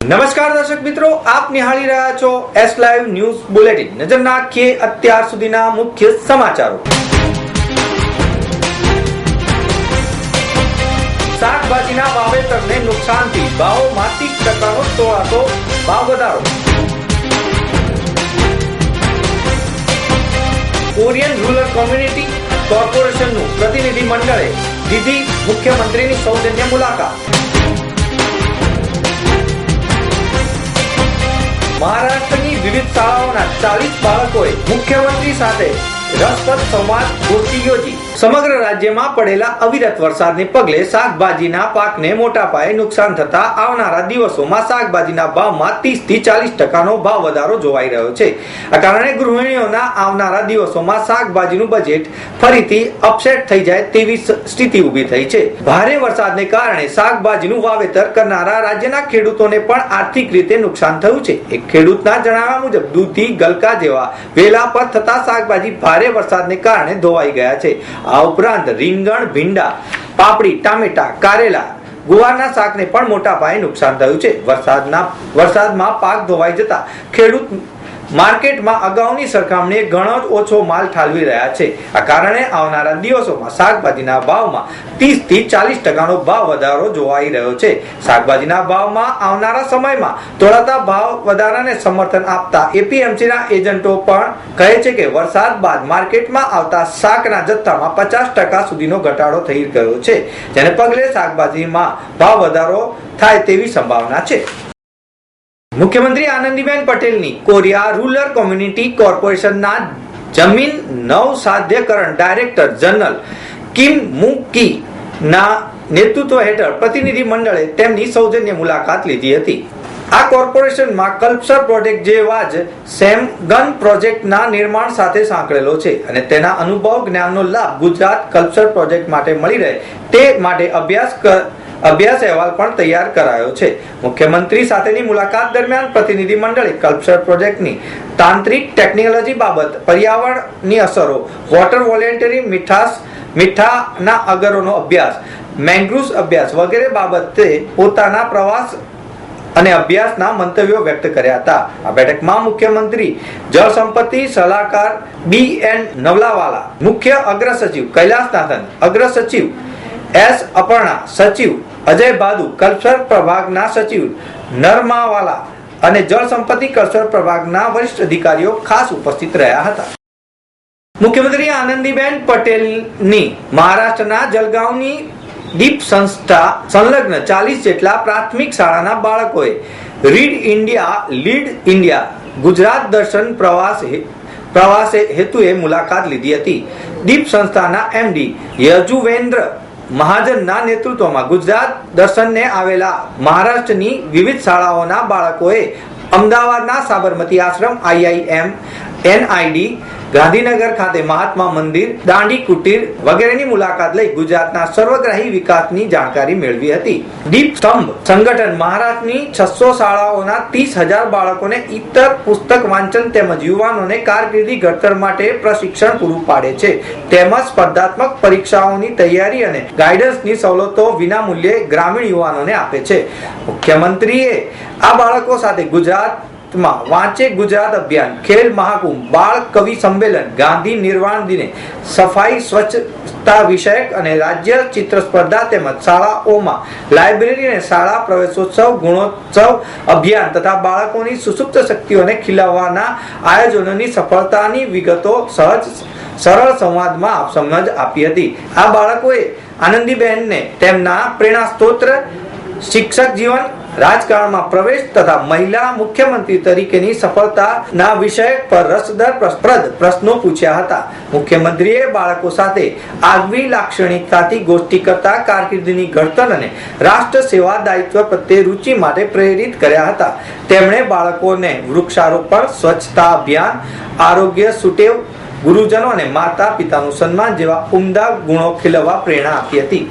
નમસ્કાર દર્શક મિત્રો, આપ નિહાળી રહ્યા છો એસ લાઈવ ન્યૂઝ બુલેટિન નજર નાખીએ અત્યાર સુધીના મુખ્ય સમાચારો. શાકભાજીના વાવેતરને નુકસાનથી ભાવમાં ત્રીસ ટકાનો તોળાતો ભાવ વધારો. કોરિયન રૂરલ કોમ્યુનિટી કોર્પોરેશનનું પ્રતિનિધિ મંડળે દીધી મુખ્યમંત્રીની સૌજન્ય મુલાકાત. મહારાષ્ટ્રની વિવિધ શાળાઓના ચાલીસ બાળકોએ મુખ્યમંત્રી સાથે રસપ્રદ સંવાદ ગોષ્ઠી યોજી સમગ્ર રાજ્યમાં પડેલા અવિરત વરસાદને પગલે શાકભાજીના પાકને મોટા પાયે નુકસાન થતા આવનારા દિવસોમાં શાકભાજીના ભાવમાં ત્રીસથી ચાલીસ ટકાનો ભાવ વધારો જોવાઈ રહ્યો છે. આ કારણે ગૃહિણીઓના આવનારા દિવસોમાં શાકભાજીનું બજેટ ફરીથી અપસેટ થઈ જાય તેવી સ્થિતિ ઊભી થઈ છે. ભારે વરસાદને કારણે શાકભાજીનું વાવેતર કરનારા રાજ્યના ખેડૂતોને પણ આર્થિક રીતે નુકસાન થયું છે. એક ખેડૂતના જણાવ્યા મુજબ, દૂધી, ગલકા જેવા વેલા પર થતા શાકભાજી ભારે વરસાદને કારણે ધોવાઈ ગયા છે. આ ઉપરાંત રીંગણ, ભીંડા, પાપડી, ટામેટા, કારેલા, ગુવારના શાકને પણ મોટા પાયે નુકસાન થયું છે. વરસાદના વરસાદમાં પાક ધોવાઈ જતા ખેડૂત માર્કેટમાં અગાઉની સરખામણીએ ઘણો જ ઓછો માલ ઠાલવી રહ્યા છે. આ કારણે આવનારા દિવસોમાં શાકભાજીના ભાવમાં ત્રીસથી ચાલીસ ટકાનો ભાવ વધારો જોવાઈ રહ્યો છે. શાકભાજીના ભાવમાં આવનારા સમયમાં તોડાતા ભાવ વધારાને સમર્થન આપતા એપીએમસીના એજન્ટો પણ કહે છે કે વરસાદ બાદ માર્કેટમાં આવતા શાકના જથ્થામાં પચાસ ટકા સુધીનો ઘટાડો થઈ ગયો છે. જેને પગલે શાકભાજીમાં ભાવ વધારો થાય તેવી સંભાવના છે. મુખ્યમંત્રી આનંદીબેન પટેલની કોરિયા રૂરલ કોમ્યુનિટી કોર્પોરેશનના જમીન નવ સાધ્યકરણ ડાયરેક્ટર જનરલ કિમ મુકી ના નેતૃત્વ હેઠળ પ્રતિનિધિ મંડળે તેમની સૌજન્ય મુલાકાત લીધી હતી. આ કોર્પોરેશનમાં કલ્પસર પ્રોજેક્ટ જેવા જ સેમ ગન પ્રોજેક્ટના નિર્માણ સાથે સાંકળેલો છે અને તેના અનુભવ, જ્ઞાનનો લાભ ગુજરાત કલ્પસર પ્રોજેક્ટ માટે મળી રહે તે માટે અભ્યાસ અભ્યાસ અહેવાલ પણ તૈયાર કરાયો છે. મુખ્યમંત્રી સાથેની મુલાકાત દરમિયાન પ્રતિનિધિ મંડળે કલ્પસર પ્રોજેક્ટની તાંત્રિક ટેકનોલોજી બાબત, પર્યાવરણની અસરો, વોટર વોલેન્ટરી, મીઠાસ, મીઠાના અગરોનો અભ્યાસ, મેંગ્રુવ્સ અભ્યાસ વગેરે બાબતે પોતાના પ્રવાસ અને અભ્યાસના મંતવ્યો વ્યક્ત કર્યા હતા. આ બેઠકમાં મુખ્યમંત્રી જળ સંપત્તિ સલાહકાર બી એન નવલાવાલા, મુખ્ય અગ્ર સચિવ કૈલાસનાથન અગ્ર સચિવ એસ અપર્ણા, સચિવ અજય બાદુ કલ્ચર પ્રભાગના સચિવ, નરમાવાલા અને જળ સંપત્તિ કલ્ચર પ્રભાગના વરિષ્ઠ અધિકારીઓ ખાસ ઉપસ્થિત રહ્યા હતા. મુખ્યમંત્રી આનંદીબેન પટેલની મહારાષ્ટ્રના જલગાંવની દીપ સંસ્થા સંલગ્ન ચાલીસ જેટલા પ્રાથમિક શાળાના બાળકોએ read India, lead India, Gujarat દર્શન પ્રવાસ પ્રવાસે હેતુએ મુલાકાત લીધી હતી. દીપ સંસ્થાના એમડી યજુવેન્દ્ર મહાજનના નેતૃત્વમાં ગુજરાત દર્શનને આવેલા મહારાષ્ટ્રની વિવિધ શાળાઓના બાળકોએ અમદાવાદના સાબરમતી આશ્રમ આઈઆઈએમ એનઆઈડી ગાંધીનગર ખાતે મહાત્મા મંદિર, દાંડી કુટીર વગેરેની મુલાકાત લઈ ગુજરાતના સર્વગ્રાહી વિકાસની જાણકારી મેળવી હતી. દીપ સ્તંભ, સંગઠન મહારાષ્ટ્રની છસો શાળાઓના ત્રીસ હજાર બાળકોને ઇતર પુસ્તક વાંચન તેમજ યુવાનોને કારકિર્દી ઘડતર માટે પ્રશિક્ષણ પૂરું પાડે છે. તેમજ સ્પર્ધાત્મક પરીક્ષાઓની તૈયારી અને ગાઈડન્સની સવલતો વિના મૂલ્યે ગ્રામીણ યુવાનોને આપે છે. મુખ્યમંત્રીએ આ બાળકો સાથે ગુજરાત માં વાંચે ગુજરાત અભિયાન, ખેલ મહાકુંભ, બાળ કવિ સંમેલન, ગાંધી નિર્વાણ દિને, સફાઈ સ્વચ્છતા વિષયક અને રાજ્ય ચિત્ર સ્પર્ધા તેમજ શાળાઓમાં લાઇબ્રેરી અને શાળા પ્રવેશોત્સવ, ગુણોત્સવ અભિયાન તથા બાળકોની સુસુપ્ત શક્તિઓને ખીલાવવાના આયોજનોની સફળતાની વિગતો સહજ સરળ સંવાદમાં આપ સમજ આપી હતી. આ બાળકોએ આનંદીબેનને તેમના પ્રેરણા સ્ત્રોત શિક્ષક જીવન રાજકારણમાં પ્રવેશ તથા મહિલા મુખ્યમંત્રી તરીકેની સફળતાના વિષય પર રસદર પ્રસ્પ્રદ પ્રશ્નો પૂછ્યા હતા. મુખ્યમંત્રીએ બાળકો સાથે આગવી લાક્ષણિકતાથી ગોષ્ઠી કરતા કારકિર્દીની ઘડતર અને રાષ્ટ્ર સેવા દાયિત્વ પ્રત્યે રુચિ માટે પ્રેરિત કર્યા હતા. તેમણે બાળકોને વૃક્ષારોપણ, સ્વચ્છતા અભિયાન, આરોગ્ય સુટેવ, ગુરુજનો અને માતા પિતાનું સન્માન જેવા ઉમદા ગુણો ખીલવવા પ્રેરણા આપી હતી.